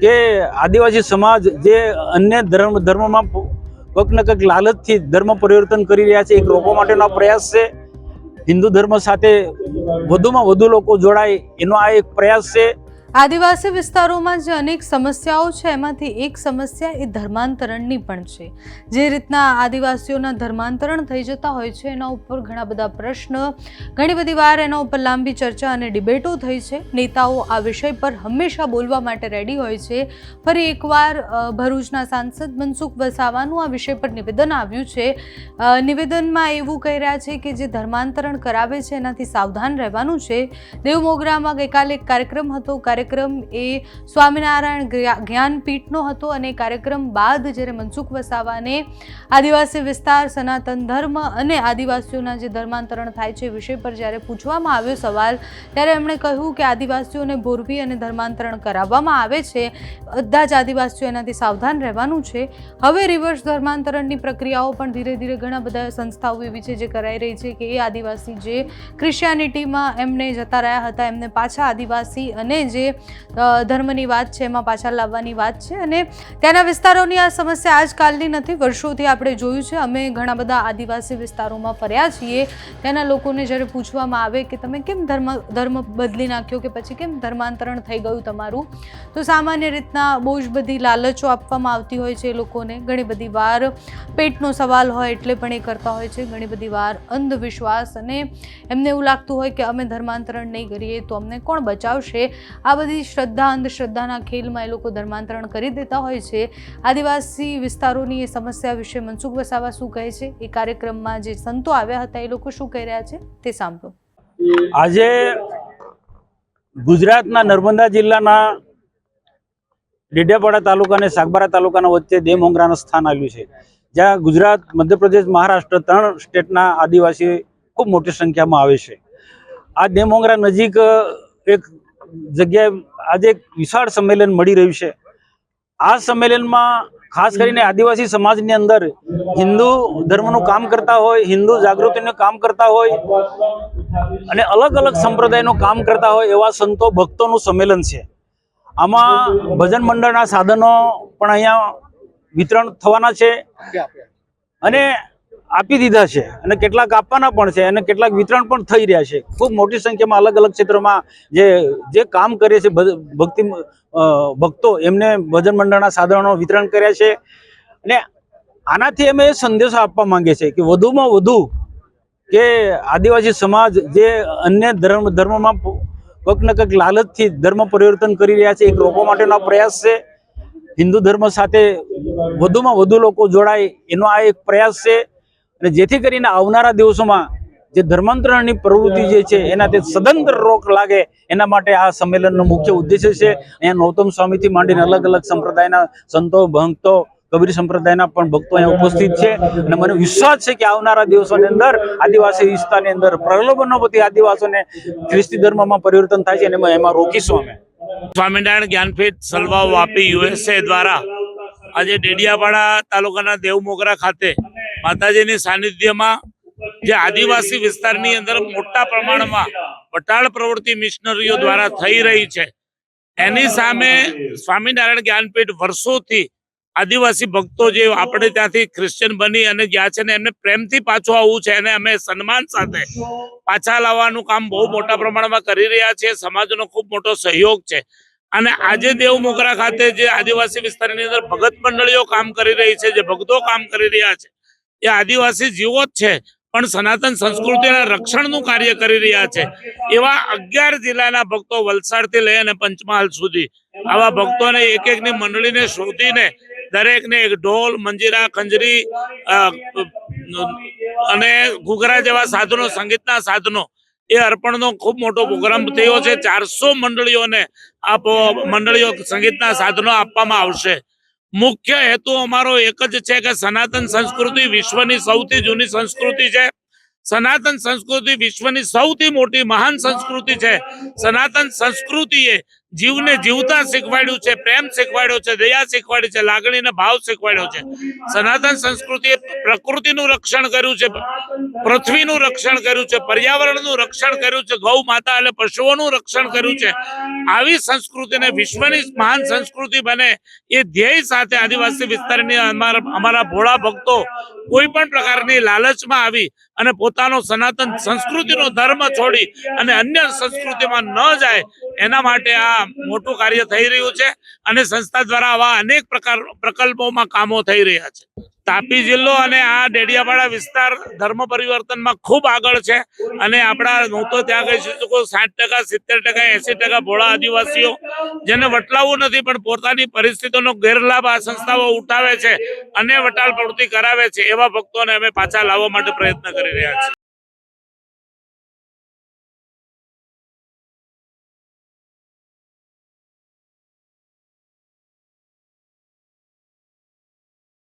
કે આદિવાસી સમાજ જે અન્ય ધર્મ, ધર્મમાં કંઈક ને કંઈક લાલચથી ધર્મ પરિવર્તન કરી રહ્યા છે, એક રોકવા માટેનો પ્રયાસ છે. હિન્દુ ધર્મ સાથે વધુમાં વધુ લોકો જોડાય, એનો આ એક પ્રયાસ છે. આદિવાસી વિસ્તારોમાં જે અનેક સમસ્યાઓ છે, એમાંથી એક સમસ્યા એ ધર્માંતરણની પણ છે. જે રીતના આદિવાસીઓના ધર્માંતરણ થઈ જતા હોય છે, એના ઉપર ઘણા બધા પ્રશ્ન, ઘણી બધી વાર એના ઉપર લાંબી ચર્ચા અને ડિબેટો થઈ છે. નેતાઓ આ વિષય પર હંમેશા બોલવા માટે રેડી હોય છે. ફરી એકવાર ભરૂચના સાંસદ મનસુખ વસાવાનું આ વિષય પર નિવેદન આવ્યું છે. નિવેદનમાં એવું કહી રહ્યા છે કે જે ધર્માંતરણ કરાવે છે, એનાથી સાવધાન રહેવાનું છે. દેવમોગરામાં ગઈકાલે એક કાર્યક્રમ હતો. કાર્યક્રમ એ સ્વામિનારાયણ જ્ઞાનપીઠનો હતો અને કાર્યક્રમ બાદ જ્યારે મનસુખ વસાવાને આદિવાસી વિસ્તાર, સનાતન ધર્મ અને આદિવાસીઓના જે ધર્માંતરણ થાય છે વિષય પર જ્યારે પૂછવામાં આવ્યો સવાલ, ત્યારે એમણે કહ્યું કે આદિવાસીઓને ભોરવી અને ધર્માંતરણ કરાવવામાં આવે છે. બધા જ આદિવાસીઓ એનાથી સાવધાન રહેવાનું છે. હવે રિવર્સ ધર્માંતરણની પ્રક્રિયાઓ પણ ધીરે ધીરે ઘણા બધા સંસ્થાઓ એવી છે જે કરાઈ રહી છે કે એ આદિવાસી જે ક્રિશ્ચિયાનિટીમાં એમને જતા રહ્યા હતા, એમને પાછા આદિવાસી અને જે ધર્મની વાત છે, એમાં પાછા લાવવાની વાત છે અને ત્યાંના વિસ્તારોની આ સમસ્યા આજકાલની નથી. વર્ષોથી આપણે જોયું છે, અમે ઘણા બધા આદિવાસી વિસ્તારોમાં ફર્યા છીએ. ત્યાંના લોકોને જ્યારે પૂછવામાં આવે કે તમે કેમ ધર્મ ધર્મ બદલી નાખ્યો કે પછી કેમ ધર્માંતરણ થઈ ગયું તમારું? તો સામાન્ય રીતના બહુ જ બધી લાલચો આપવામાં આવતી હોય છે એ લોકોને. ઘણી બધી વાર પેટનો સવાલ હોય એટલે પણ એ કરતા હોય છે. ઘણી બધી વાર અંધવિશ્વાસ અને એમને એવું લાગતું હોય કે અમે ધર્માંતરણ નહીં કરીએ તો અમને કોણ બચાવશે? આ બધી શ્રદ્ધા અંધશ્રદ્ધાના ખેલમાં એ લોકો ધર્માંતરણ કરી દેતા હોય છે. આદિવાસી વિસ્તારોની એ સમસ્યા વિશે મનસુખ વસાવા શું કહે છે? એ કાર્યક્રમમાં જે સંતો આવ્યા હતા, એ લોકો શું કહી રહ્યા છે? તે સાંભળો. આજે ગુજરાતના નર્મદા જિલ્લાના ડેડિયાપાડા તાલુકા અને સાગબારા તાલુકાના વચ્ચે દેવમોગરાનું સ્થાન આવ્યું છે. જ્યાં ગુજરાત, મધ્યપ્રદેશ, મહારાષ્ટ્ર ત્રણ સ્ટેટના આદિવાસી ખૂબ મોટી સંખ્યામાં આવે છે. આ દેવમોગરા નજીક એક જગ્યાએ આજે એક વિશાળ સંમેલન મળી રહ્યું છે. આ સંમેલનમાં ખાસ કરીને આદિવાસી સમાજની અંદર હિન્દુ ધર્મનું કામ કરતા હોય, હિન્દુ જાગૃતિનું કામ કરતા હોય અને અલગ અલગ સંપ્રદાયનું કામ કરતા હોય એવા સંતો ભક્તોનું સંમેલન છે. આમાં ભજન મંડળના સાધનો પણ અહીંયા વિતરણ થવાના છે. અને આપી દીધા છે અને કેટલાક આપવાના પણ છે અને કેટલાક વિતરણ પણ થઈ રહ્યા છે. ખૂબ મોટી સંખ્યામાં અલગ અલગ ક્ષેત્રોમાં જે જે કામ કરે છે ભક્તિ ભક્તો એમને ભજન મંડળના સાધનો વિતરણ કર્યા છે. અને આનાથી અમે એ સંદેશો આપવા માંગીએ છીએ કે વધુમાં વધુ કે આદિવાસી સમાજ જે અન્ય ધર્મ, ધર્મમાં કંઈક ને કંઈક લાલચથી ધર્મ પરિવર્તન કરી રહ્યા છે, એક રોકવા માટેનો પ્રયાસ છે. હિન્દુ ધર્મ સાથે વધુમાં વધુ લોકો જોડાય એનો આ એક પ્રયાસ છે. અને જેથી કરીને આવનારા દિવસોમાં જે ધર્માંતરણની પ્રવૃત્તિ જે છે એનાથી સદંતર રોક લાગે, એના માટે આ સંમેલનનો મુખ્ય ઉદ્દેશ્ય છે. અહીંયા નૌતમ સ્વામીથી માંડીને અલગ અલગ સંપ્રદાયના સંતો, ભક્તો, કબીર સંપ્રદાયના પણ ભક્તો અહીંયા ઉપસ્થિત છે. અને મને વિશ્વાસ છે કે આવનારા દિવસોની અંદર આદિવાસી વિસ્તારની અંદર પ્રલોભનો બધી આદિવાસીઓને ખ્રિસ્તી ધર્મમાં પરિવર્તન થાય છે અને એમાં રોકીશું અમે. સ્વામિનારાયણ જ્ઞાનપીઠ સલવા વાપી યુએસએ દ્વારા આજે ડેડિયાપાડા તાલુકાના દેવમોગરા ખાતે માતાજીની સાનિધ્યમાં જે આદિવાસી વિસ્તારની અંદર મોટા પ્રમાણમાં વટાળ પ્રવૃત્તિ મિશનરીઓ દ્વારા થઈ રહી છે. એની સામે સ્વામિનારાયણ જ્ઞાનપીઠ વર્ષોથી આદિવાસી ભક્તો જે આપણે ત્યાંથી ક્રિશ્ચિયન બની અને ગયા છે ને એમને પ્રેમથી પાછું આવવું છે અને અમે સન્માન સાથે પાછા લાવવાનું કામ બહુ મોટા પ્રમાણમાં કરી રહ્યા છે સમાજનો ખૂબ મોટો સહયોગ છે. અને આજે દેવ મોગરા ખાતે જે આદિવાસી વિસ્તારની અંદર ભગત મંડળીઓ કામ કરી રહી છે, જે ભક્તો કામ કરી રહ્યા છે એ આદિવાસી જીવો જ છે, પણ સનાતન સંસ્કૃતિના રક્ષણનું કાર્ય કરી રહ્યા છે. એવા અગિયાર જિલ્લાના ભક્તો વલસાડથી લઈ અને પંચમહાલ સુધી. આવા ભક્તોને એક એકની મંડળીને શોધીને દરેકને એક ઢોલ, મંજીરા, ખંજરી અને ઘૂઘરા જેવા સાધનો, સંગીતના સાધનો એ અર્પણનો ખૂબ મોટો પ્રોગ્રામ થયો છે. ચારસો મંડળીઓને આ મંડળીઓ સંગીતના સાધનો આપવામાં આવશે. મુખ્ય હેતુ અમારો એક જ છે કે સનાતન સંસ્કૃતિ વિશ્વની સૌથી જૂની સંસ્કૃતિ છે. સનાતન સંસ્કૃતિ વિશ્વની સૌથી મોટી મહાન સંસ્કૃતિ છે. સનાતન સંસ્કૃતિએ જીવને જીવતા શીખવાડ્યું છે, પ્રેમ શીખવાડ્યો છે, દયા શીખવાડી છે, લાગણીને ભાવ શીખવાડ્યો છે. સનાતન સંસ્કૃતિએ પ્રકૃતિનું રક્ષણ કર્યું છે, પૃથ્વીનું રક્ષણ કર્યું છે, પર્યાવરણનું રક્ષણ કર્યું છે, ગૌ માતા અને પશુઓનું રક્ષણ કર્યું છે. આવી સંસ્કૃતિને વિશ્વની મહાન સંસ્કૃતિ બને એ ધ્યેય સાથે આદિવાસી વિસ્તારની અમારા ભોળા ભક્તો કોઈ પણ પ્રકારની લાલચમાં આવી અને પોતાનો સનાતન સંસ્કૃતિનો ધર્મ છોડી અને અન્ય સંસ્કૃતિમાં ન જાય, એના માટે આ મોટું કાર્ય થઈ રહ્યું છે અને સંસ્થા દ્વારા આવા અનેક પ્રકાર પ્રકલ્પોમાં કામો થઈ રહ્યા છે. તાપી જિલ્લો અને આ ડેડિયાપાડા વિસ્તાર ધર્મ પરિવર્તનમાં ખૂબ આગળ છે અને આપણા હું તો ત્યાં કહી શકું સાઠ ટકા, સિત્તેર ટકા, એસી ટકા ભોળા આદિવાસીઓ જેને વટલાવવું નથી પણ પોતાની પરિસ્થિતિનો ગેરલાભ આ સંસ્થાઓ ઉઠાવે છે અને વટાલ પ્રવૃત્તિ કરાવે છે એવા ભક્તોને અમે પાછા લાવવા માટે પ્રયત્ન કરી રહ્યા છીએ.